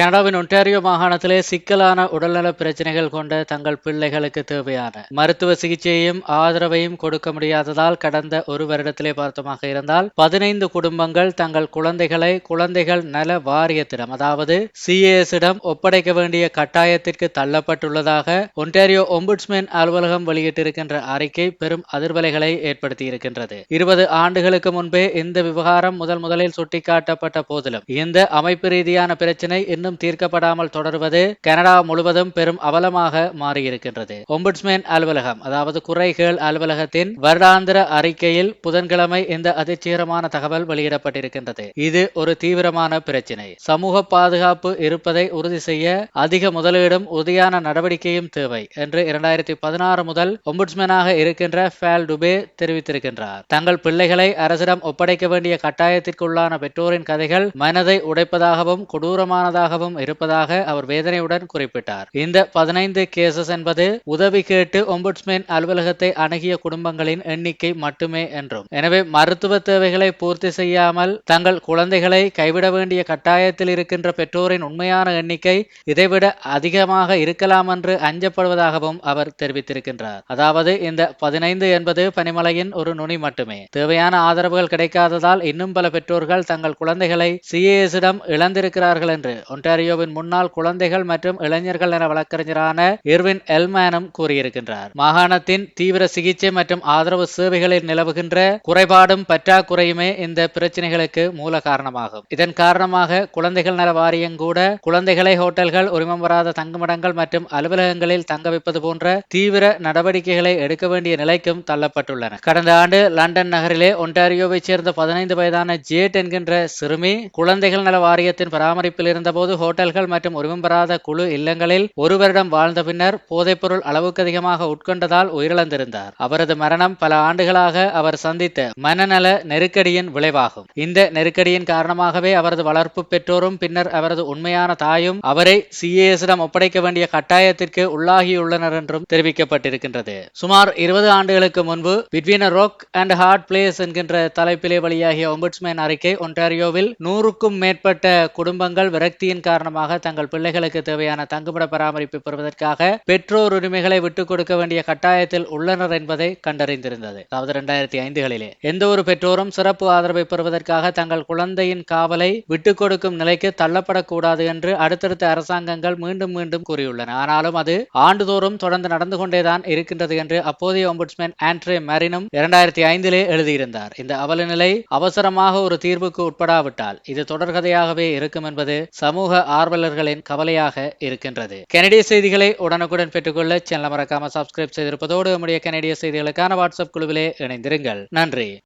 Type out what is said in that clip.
கனடாவின் ஒன்டாரியோ மாகாணத்திலே சிக்கலான உடல்நல பிரச்சனைகள் கொண்ட தங்கள் பிள்ளைகளுக்கு தேவையான மருத்துவ சிகிச்சையையும் ஆதரவையும் கொடுக்க முடியாததால் கடந்த ஒரு வருடத்திலே பார்த்தமாக இருந்தால் பதினைந்து குடும்பங்கள் தங்கள் குழந்தைகளை குழந்தைகள் நல வாரியத்திடம் அதாவது சிஏஎஸிடம் ஒப்படைக்க வேண்டிய கட்டாயத்திற்கு தள்ளப்பட்டுள்ளதாக ஒன்டாரியோ ஒம்புட்ஸ்மேன் அலுவலகம் வெளியிட்டிருக்கின்ற அறிக்கை பெரும் அதிர்வலைகளை ஏற்படுத்தியிருக்கின்றது. இருபது ஆண்டுகளுக்கு முன்பே இந்த விவகாரம் முதல் முதலில் சுட்டிக்காட்டப்பட்ட போதிலும் இந்த அமைப்பு ரீதியான பிரச்சினை இன்னும் தீர்க்கப்படாமல் தொடர்வது கனடா முழுவதும் பெரும் அவலமாக மாறியிருக்கின்றது. ஒம்புட்ஸ்மேன் அலுவலகம் அதாவது குறைகள் அலுவலகத்தின் வருடாந்திர அறிக்கையில் புதன்கிழமை இந்த அதிர்ச்சிகரமான தகவல் வெளியிடப்பட்டிருக்கின்றது. இது ஒரு தீவிரமான பிரச்சினை. சமூக பாதுகாப்பு இருப்பதை உறுதி செய்ய அதிக முதலீடும் உறுதியான நடவடிக்கையும் தேவை என்று இரண்டாயிரத்தி பதினாறு முதல் ஒம்புட்ஸ்மேனாக இருக்கின்ற ஃபேல் டுபே தெரிவித்திருக்கின்றார். தங்கள் பிள்ளைகளை அரசிடம் ஒப்படைக்க வேண்டிய கட்டாயத்திற்குள்ளான பெற்றோரின் கதைகள் மனதை உடைப்பதாகவும் கொடூரமானதாகவும் சம்பவம் இருப்பதாக அவர் வேதனையுடன் குறிப்பிட்டார். இந்த பதினைந்து கேசஸ் என்பது உதவி கேட்டு ஒம்புட்ஸ்மேன் அலுவலகத்தை அணுகிய குடும்பங்களின் எண்ணிக்கை மட்டுமே என்றும். எனவே மருத்துவ தேவைகளை பூர்த்தி செய்யாமல் தங்கள் குழந்தைகளை கைவிட வேண்டிய கட்டாயத்தில் இருக்கின்ற பெற்றோரின் உண்மையான எண்ணிக்கை இதைவிட அதிகமாக இருக்கலாம் என்று அஞ்சப்படுவதாகவும் அவர் தெரிவித்திருக்கின்றார். அதாவது இந்த பதினைந்து என்பது பனிமலையின் ஒரு நுனி மட்டுமே. தேவையான ஆதரவுகள் கிடைக்காததால் இன்னும் பல பெற்றோர்கள் தங்கள் குழந்தைகளை சிஏஎஸிடம் இழந்திருக்கிறார்கள் என்று ஒன்டாரியோவின் முன்னாள் குழந்தைகள் மற்றும் இளைஞர்கள் என வழக்கறிஞரான இர்வின் எல்மேனும் கூறியிருக்கின்றார். மாகாணத்தின் தீவிர சிகிச்சை மற்றும் ஆதரவு சேவைகளில் நிலவுகின்ற குறைபாடும் பற்றாக்குறையுமே இந்த பிரச்சனைகளுக்கு மூல காரணமாகும். இதன் காரணமாக குழந்தைகள் நல வாரியம் கூட குழந்தைகளை ஹோட்டல்கள் உரிமம் வராத தங்குமிடங்கள் மற்றும் அலுவலகங்களில் தங்க வைப்பது போன்ற தீவிர நடவடிக்கைகளை எடுக்க வேண்டிய நிலைக்கும் தள்ளப்பட்டுள்ளன. கடந்த ஆண்டு லண்டன் நகரிலே ஒன்டாரியோவைச் சேர்ந்த பதினைந்து வயதான ஜேட் என்கின்ற சிறுமி குழந்தைகள் நல வாரியத்தின் பராமரிப்பில் இருந்தபோது ஹோட்டல்கள் மற்றும் உரிமம் பெறாத குழு இல்லங்களில் ஒரு வருடம் வாழ்ந்த பின்னர் போதைப்பொருள் அளவுக்கு அதிகமாக உட்கொண்டதால் உயிரிழந்திருந்தார். அவரது மரணம் பல ஆண்டுகளாக அவர் சந்தித்த மனநல நெருக்கடியின் விளைவாகும். இந்த நெருக்கடியின் காரணமாகவே அவரது வளர்ப்பு பெற்றோரும் பின்னர் அவரது உண்மையான தாயும் அவரை சிஏஎஸிடம் ஒப்படைக்க வேண்டிய கட்டாயத்திற்கு உள்ளாகியுள்ளனர் என்றும் தெரிவிக்கப்பட்டிருக்கின்றது. சுமார் இருபது ஆண்டுகளுக்கு முன்பு between rock and hard place என்கின்ற தலைப்பிலே வழியாகிய ஒம்புட்ஸ்மேன் அறிக்கை ஒன்டாரியோவில் நூறுக்கும் மேற்பட்ட குடும்பங்கள் விரக்தியின் காரணமாக தங்கள் பிள்ளைகளுக்கு தேவையான தங்குமிட பராமரிப்பு பெறுவதற்காக பெற்றோர் உரிமைகளை விட்டுக் கொடுக்க வேண்டிய கட்டாயத்தில் உள்ளனர் என்பதை கண்டறிந்திருந்தது. அதாவது இரண்டாயிரத்தி ஐந்துகளிலே. எந்த ஒரு பெற்றோரும் சிறப்பு ஆதரவை பெறுவதற்காக தங்கள் குழந்தையின் காவலை விட்டுக் கொடுக்கும் நிலைக்கு தள்ளப்படக்கூடாது என்று அடுத்தடுத்த அரசாங்கங்கள் மீண்டும் மீண்டும் கூறியுள்ளன. ஆனாலும் அது ஆண்டுதோறும் தொடர்ந்து நடந்து கொண்டேதான் இருக்கின்றது என்று அப்போதைய ஒம்புட்ஸ்மேன் ஆண்ட்ரே மரினும் இரண்டாயிரத்தி ஐந்திலே எழுதியிருந்தார். இந்த அவலநிலை அவசரமாக ஒரு தீர்வுக்கு உட்படாவிட்டால் இது தொடர்கதையாகவே இருக்கும் என்பது சமூக சமூக ஆர்வலர்களின் கவலையாக இருக்கின்றது. கனடிய செய்திகளை உடனுக்குடன் பெற்றுக்கொள்ள சேனல் மறக்காம சப்ஸ்கிரைப் செய்திருப்பதோடு நம்முடைய கனடிய செய்திகளுக்கான வாட்ஸ்அப் குழுவிலே இணைந்திருங்கள். நன்றி.